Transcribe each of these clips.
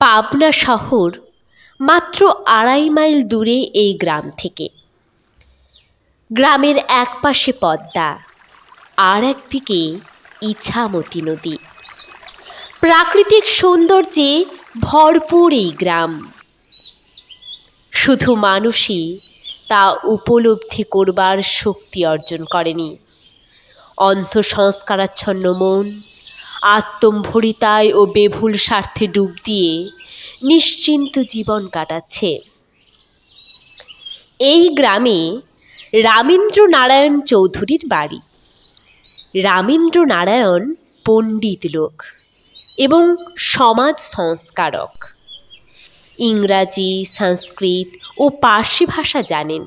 পাবনা শহর, মাত্র আড়াই মাইল দূরে এই গ্রাম থেকে। গ্রামের এক পাশে পদ্মা, আর একদিকে ইছামতি নদী। প্রাকৃতিক সৌন্দর্যে ভরপুর এই গ্রাম। শুধু মানুষই তা উপলব্ধি করবার শক্তি অর্জন করেনি। অন্ধ সংস্কারাচ্ছন্ন মন, আত্মম্ভরিতায় ও বেভুল স্বার্থে ডুব দিয়ে নিশ্চিন্ত জীবন কাটাচ্ছে। এই গ্রামে রামেন্দ্র নারায়ণ চৌধুরীর বাড়ি। রামেন্দ্র নারায়ণ পণ্ডিত লোক এবং সমাজ সংস্কারক। ইংরাজি, সংস্কৃত ও পার্সি ভাষা জানেন।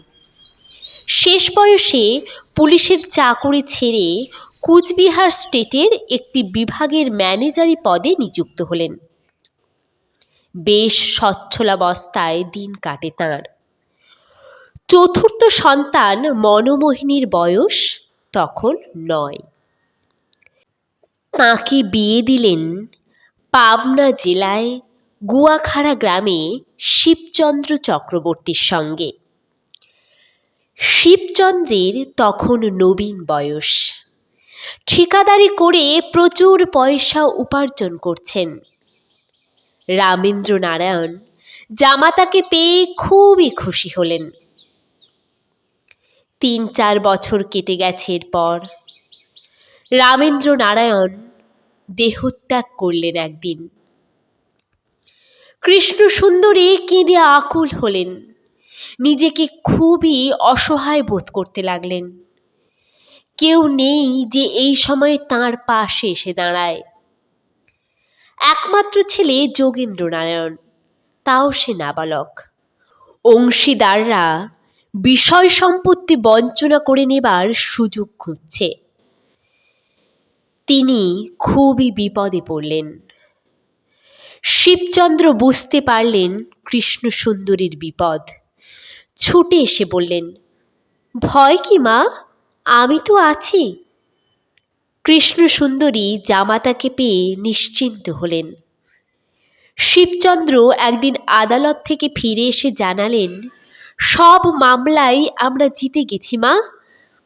শেষ বয়সে পুলিশের চাকরি ছেড়ে কুচবিহার স্টেটের একটি বিভাগের ম্যানেজারি পদে নিযুক্ত হলেন। বেশ সচ্ছলাবস্থায় দিন কাটে তাঁর। চতুর্থ সন্তান মনমোহিনীর বয়স তখন নয়। তাঁকে বিয়ে দিলেন পাবনা জেলায় গুয়াখাড়া গ্রামে শিবচন্দ্র চক্রবর্তীর সঙ্গে। শিবচন্দ্রের তখন নবীন বয়স। ঠিকাদারি করে প্রচুর পয়সা উপার্জন করছেন। রামেন্দ্র নারায়ণ জামাতাকে পেয়ে খুবই খুশি হলেন। তিন চার বছর কেটে গেছে এরপর। রামেন্দ্র নারায়ণ দেহত্যাগ করলেন একদিন। কৃষ্ণ সুন্দরী কেঁদে আকুল হলেন। নিজেকে খুবই অসহায় বোধ করতে লাগলেন। কেউ নেই যে এই সময় তাঁর পাশে এসে দাঁড়ায়। একমাত্র ছেলে যোগেন্দ্র নারায়ণ তাও সে নাবালক। অংশীদাররা বিষয় সম্পত্তি বঞ্চনা করে নেবার সুযোগ খুঁজছে। তিনি খুবই বিপদে পড়লেন। শিবচন্দ্র বুঝতে পারলেন কৃষ্ণ সুন্দরীর বিপদ। ছুটে এসে বললেন, ভয় কি মা? আমি তো আছি। কৃষ্ণ সুন্দরী জামাতাকে পেয়ে নিশ্চিন্ত হলেন। শিবচন্দ্র একদিন আদালত থেকে ফিরে এসে জানালেন, সব মামলায় আমরা জিতে গেছি মা,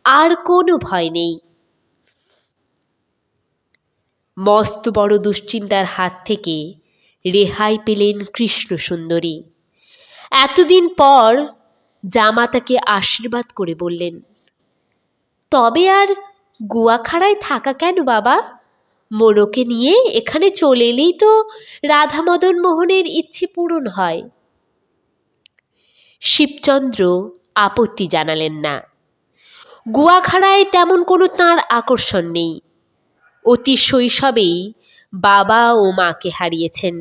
আর কোনো ভয় নেই। মস্ত বড় দুশ্চিন্তার হাত থেকে রেহাই পেলেন কৃষ্ণ সুন্দরী। এতদিন পর জামাতাকে আশীর্বাদ করে বললেন, তবে আর গুয়াখাড়ায় থাকা কেন বাবা? মোড়কে নিয়ে এখানে চলে এলেই তো রাধামদন মোহনের ইচ্ছে পূরণ হয়। শিবচন্দ্র আপত্তি জানালেন না। গুয়াখাড়ায় তেমন কোনো তাঁর আকর্ষণ নেই। অতি শৈশবেই বাবা ও মাকে হারিয়েছেন।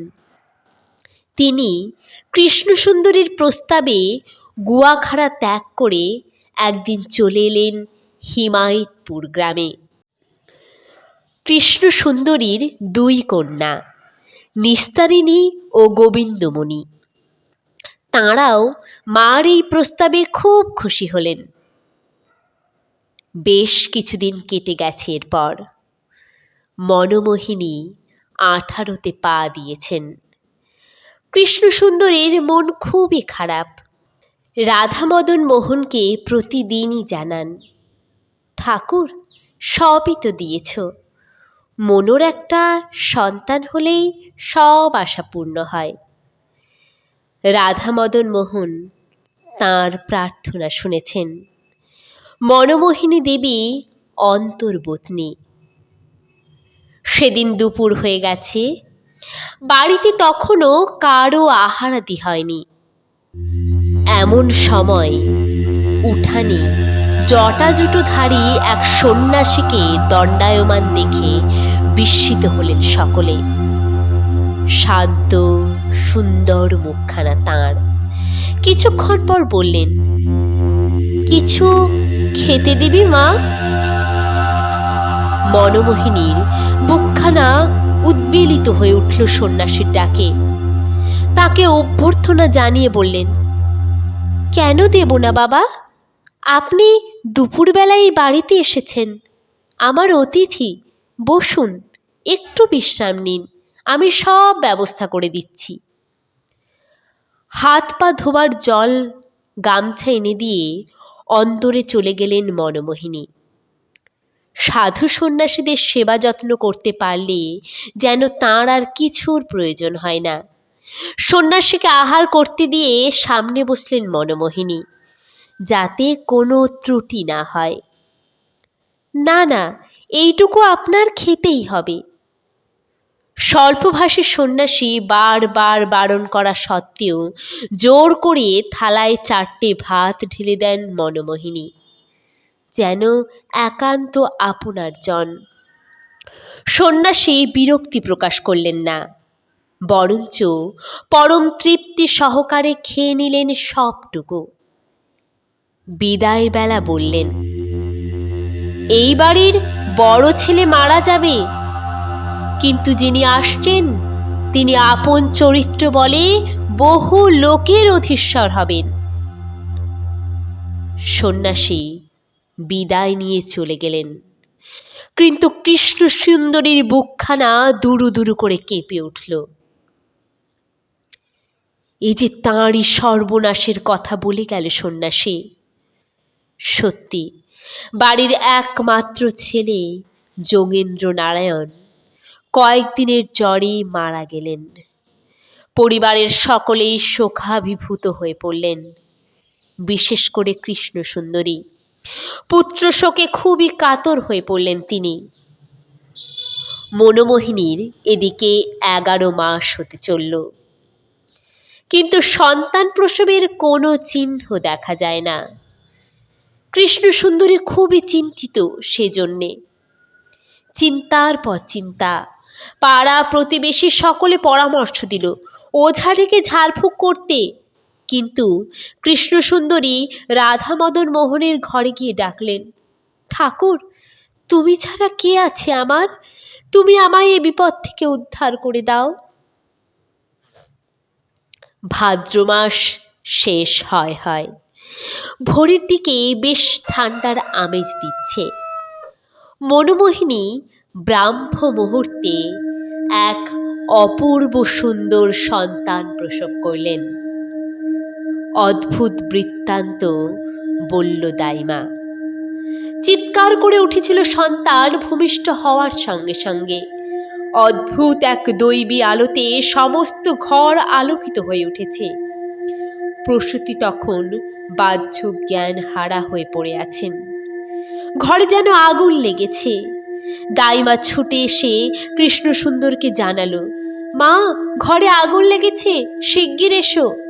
তিনি কৃষ্ণসুন্দরীর প্রস্তাবে গুয়াখাড়া ত্যাগ করে একদিন চলে এলেন হিমায়তপুর গ্রামে। কৃষ্ণ সুন্দরীর দুই কন্যা, নিস্তারিণী ও গোবিন্দমণি। তাঁরাও মার এই প্রস্তাবে খুব খুশি হলেন। বেশ কিছুদিন কেটে গেছে এরপর। মনমোহিনী আঠারোতে পা দিয়েছেন। কৃষ্ণসুন্দরের মন খুবই খারাপ। রাধামদন মোহনকে প্রতিদিনই জানান, ঠাকুর, সবই তো দিয়েছ। মনোর একটা সন্তান হলেই সব আশা পূর্ণ হয়। রাধামদন মোহন তাঁর প্রার্থনা শুনেছেন। মনমোহিনী দেবী অন্তর্বতনী। সেদিন দুপুর হয়ে গেছে। বাড়িতে তখনও কারও আহারাদি হয়নি। এমন সময় উঠানে জটাজুটোধারী এক সন্ন্যাসীকে দণ্ডায়মান দেখে বিস্মিত হলেন সকলে। শান্ত, সুন্দর মুখখানা তাঁর। কিছুক্ষণ পর বললেন, কিছু খেতে দিবি মা? মনমোহিনীর বুকখানা উদ্বেলিত হয়ে উঠল সন্ন্যাসীর ডাকে। তাকে অভ্যর্থনা জানিয়ে বললেন, কেন দেব না বাবা? আপনি দুপুরবেলায় এই বাড়িতে এসেছেন। আমার অতিথি, বসুন, একটু বিশ্রাম নিন, আমি সব ব্যবস্থা করে দিচ্ছি। হাত পা ধোবার জল গামছা এনে দিয়ে অন্তরে চলে গেলেন মনমোহিনী সাধু সন্ন্যাসীদের সেবা যত্ন করতে পারলে যেন তাঁর আর কিছুর প্রয়োজন হয় না। সন্ন্যাসীকে আহার করতে দিয়ে সামনে বসলেন মনমোহিনী, যাতে কোনো ত্রুটি না হয়। না না, এইটুকু আপনার খেতেই হবে। স্বল্পভাষী সন্ন্যাসী বারবার বারণ করা সত্ত্বেও জোর করে থালায় চারটে ভাত ঢেলে দেন মনমোহিনী। যেন একান্ত আপনার জন। সন্ন্যাসী বিরক্তি প্রকাশ করলেন না। বরঞ্চ পরম তৃপ্তি সহকারে খেয়ে নিলেন সবটুকু। বিদায় বেলা বললেন, এই বাড়ির বড় ছেলে মারা যাবে। কিন্তু যিনি আসছেন, তিনি আপন চরিত্র বলে বহু লোকের অধীশ্বর হবেন। সন্ন্যাসী বিদায় নিয়ে চলে গেলেন। কিন্তু কৃষ্ণ সুন্দরীর বুকখানা দুরু দুরু করে কেঁপে উঠল। এই যে তাঁরই সর্বনাশের কথা বলে গেল সন্ন্যাসী। সত্যি, বাড়ির একমাত্র ছেলে যোগেন্দ্র নারায়ণ কয়েকদিনের জ্বরে মারা গেলেন। পরিবারের সকলেই শোকাভিভূত হয়ে পড়লেন, বিশেষ করে কৃষ্ণ সুন্দরী। পুত্র শোকে খুবই কাতর হয়ে পড়লেন তিনি। মনোমোহিনীর এদিকে এগারো মাস হতে চলল। কিন্তু সন্তান প্রসবের কোনো চিহ্ন দেখা যায় না। কৃষ্ণ সুন্দরী খুবই চিন্তিত সেজন্যে। চিন্তার পর চিন্তা, পাড়া প্রতিবেশী সকলে পরামর্শ দিল, ওঝা ডেকে ঝাড়ফুঁক করতে কিন্তু কৃষ্ণসুন্দরী রাধা মদন মোহনের ঘরে গিয়ে ডাকলেন, ঠাকুর, তুমি ছাড়া কে আছে আমার? তুমি আমায় এ বিপদ থেকে উদ্ধার করে দাও। ভাদ্র মাস শেষ হয় হয়। ভোরের দিকে বেশ ঠান্ডার আমেজ দিচ্ছে। মনোমোহিনী ব্রাহ্ম মুহূর্তে এক অপূর্ব সুন্দর সন্তান প্রসব করলেন। অদ্ভুত বৃত্তান্ত বলল দাইমা। চিৎকার করে উঠেছিল সন্তান ভূমিষ্ঠ হওয়ার সঙ্গে সঙ্গে। অদ্ভুত এক দৈবী আলোতে সমস্ত ঘর আলোকিত হয়ে উঠেছে। প্রসূতি তখন বাহ্য জ্ঞান হারা হয়ে পড়ে আছেন। ঘরে যেন আগুন লেগেছে। দাইমা ছুটে এসে কৃষ্ণ সুন্দরকে জানালো, মা, ঘরে আগুন লেগেছে, শিগগির এসো।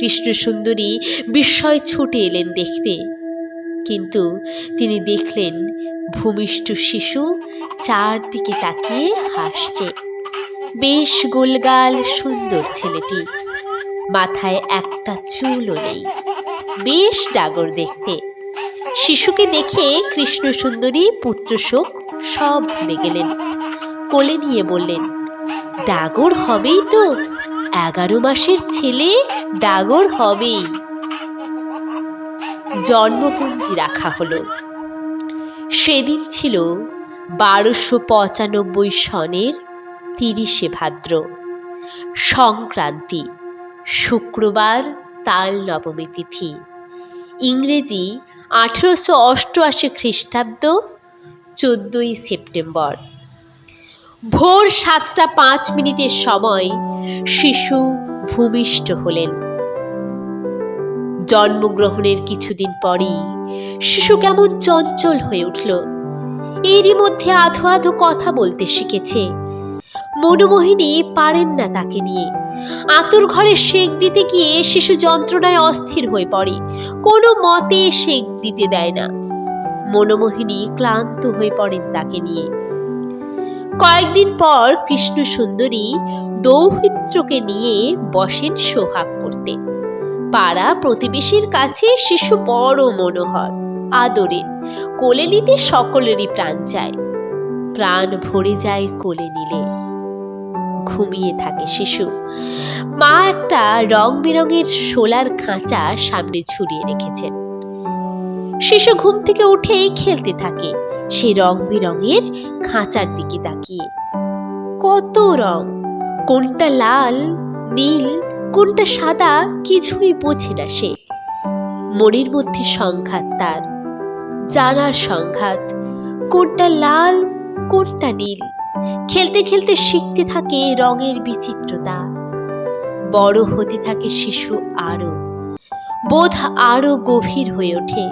কৃষ্ণ সুন্দরী বিস্ময় ছুটে এলেন দেখতে। কিন্তু তিনি দেখলেন ভূমিষ্ঠ শিশু চারদিকে তাকিয়ে হাসছে। বেশ গোলগাল সুন্দর ছেলেটি। মাথায় একটা চুলও নেই। বেশ ডাগর দেখতে। শিশুকে দেখে কৃষ্ণ সুন্দরী পুত্র শোক সব ভুলে গেলেন। কোলে নিয়ে বললেন, ডাগর হবেই তো। এগারো মাসের ছেলে ডাগর হবেই। জন্মপঞ্জি রাখা হলো। সেদিন ছিল বারোশো পঁচানব্বই সনের তিরিশে ভাদ্র। সংক্রান্তি, শুক্রবার তাল নবমী তিথি। ইংরেজি আঠেরোশো অষ্টআশি খ্রিস্টাব্দ, চোদ্দই সেপ্টেম্বর। ভোর সাতটা পাঁচ মিনিটের সময় শিশু ভূমিষ্ঠ হলেন। জন্মগ্রহণের কিছুদিন পরই শিশু কেমন চঞ্চল হয়ে উঠল। এরই মধ্যে আধো আধো কথা বলতে শিখেছে। মনোমোহিনী পারেন না তাকে নিয়ে। আতুর ঘরে শেক দিতে গিয়ে শিশু যন্ত্রণায় অস্থির হয়ে পড়ে। কোনো মতে শেক দিতে দেয় না। মনোমোহিনী ক্লান্ত হয়ে পড়েন তাকে নিয়ে। কয়েকদিন পর কৃষ্ণ সুন্দরী দৌহিত্রকে নিয়ে বসেন সোহাগ করতে। পাড়া প্রতিবেশীর কাছে শিশু বড় মনোহর আদরের কোলে নিতে সকলেরই প্রাণ চায়। প্রাণ ভরে যায় কোলে নিলে। ঘুমিয়ে থাকে শিশু। মা একটা রং বেরঙের শোলার খাঁচা সামনে ঝুলিয়ে রেখেছেন। শিশু ঘুম থেকে উঠেই খেলতে থাকে, সেই রং বেরঙের খাঁচার দিকে তাকিয়ে। কত রং! কোনটা লাল, নীল, কোনটা সাদা কিছুই বোঝে না সে। মনের মধ্যে সংঘাত তার, জানার সংঘাত। কোনটা লাল, কোনটা নীল। খেলতে খেলতে শিখতে থাকে রঙের বিচিত্রতা। বড় হতে থাকে শিশু আরও। বোধ আরও গভীর হয়ে ওঠে।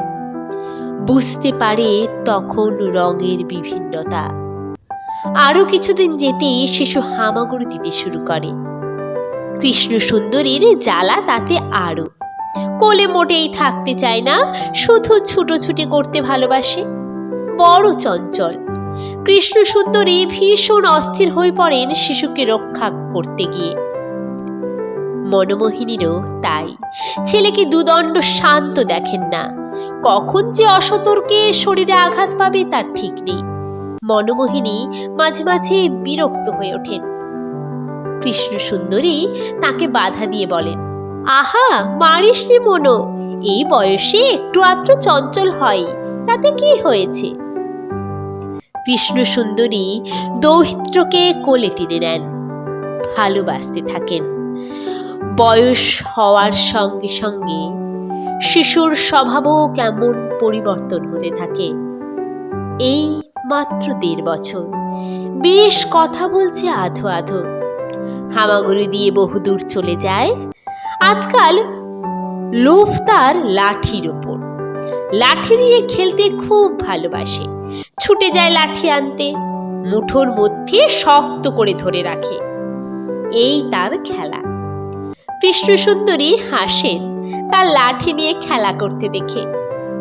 বুঝতে পারে তখন রঙের বিভিন্নতা। আরও কিছুদিন যেতেই শিশু হামাগুড়ি দিতে শুরু করে। কৃষ্ণ সুন্দরীর জ্বালা তাতে আরও। কোলে মোটেই থাকতে চায় না, শুধু ছুটোছুটি করতে ভালোবাসে। বড় চঞ্চল। কৃষ্ণ সুন্দরী ভীষণ অস্থির হয়ে পড়েন শিশুকে রক্ষা করতে গিয়ে। মনমোহিনীরও তাই। ছেলেকে দুদণ্ড শান্ত দেখেন না। কখন যে অসতর্কে শরীরে আঘাত পাবে তার ঠিক নেই। মনমোহিনী মাঝে মাঝে বিরক্ত হয়ে ওঠেন। কৃষ্ণ সুন্দরী তাকে বাধা দিয়ে বলেন, আহা, মারিস নি মনো, এই বয়সে একটু আত্র চঞ্চল হয়, তাতে কি হয়েছে? কৃষ্ণ সুন্দরী দৌহিত্রকে কোলে টেনে নেন, ভালোবাসতে থাকেন। বয়স হওয়ার সঙ্গে সঙ্গে শিশুর স্বভাবও কেমন পরিবর্তন হতে থাকে। এই মাত্র দেড় বছর। বেশ কথা বলছে আধো আধো। হামাগুড়ি দিয়ে বহুদূর চলে যায়। আজকাল লোভ তার লাঠির ওপর। লাঠি নিয়ে খেলতে খুব ভালোবাসে। ছুটে যায় লাঠি আনতে। মুঠোর মধ্যে শক্ত করে ধরে রাখে। এই তার খেলা। কৃষ্ণ সুন্দরী হাসেন তার লাঠি নিয়ে খেলা করতে দেখে।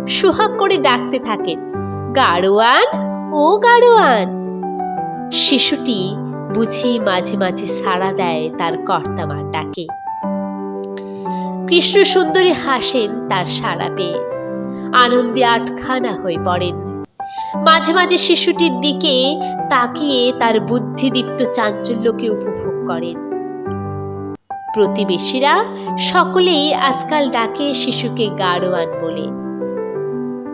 সুহাগ করে ডাকতে থাকেন, গাড়োয়ান ও গাড়োয়ান শিশুটি বুঝি মাঝে মাঝে সাড়া দেয় তার কর্তামার ডাকে কৃষ্ণ সুন্দরী হাসেন তার সাড়া পেয়ে। আনন্দে আটখানা হয়ে পড়েন। মাঝে মাঝে শিশুটির দিকে তাকিয়ে তার বুদ্ধিদীপ্ত চাঞ্চল্যকে উপভোগ করেন। প্রতিবেশীরা সকলেই আজকাল ডাকে শিশুকে গাড়োয়ান বলে।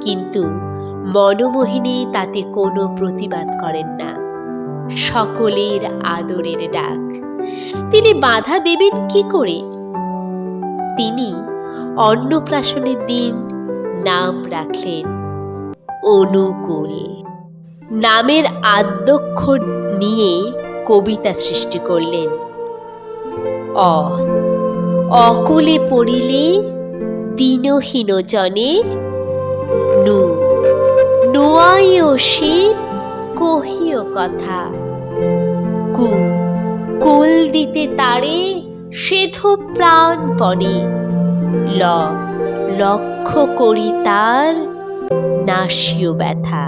কিন্তু মনমোহিনী তাতে কোনো প্রতিবাদ করেন না। সকলের আদরের ডাক। তিনি বাধা দেবেন কি করে? তিনি অন্নপ্রাশনের দিন নাম রাখলেন অনুকূল। নামের আদ্যক্ষর নিয়ে কবিতা সৃষ্টি করলেন। অ, অকুলে পড়িলে দীনহীন জনে নু নোয়াইও শীত কহিও কথা। কু, কোল দিতে তারে সেধ প্রাণপণে। ল, লক্ষ্য করি তার নাসীয় ব্যথা।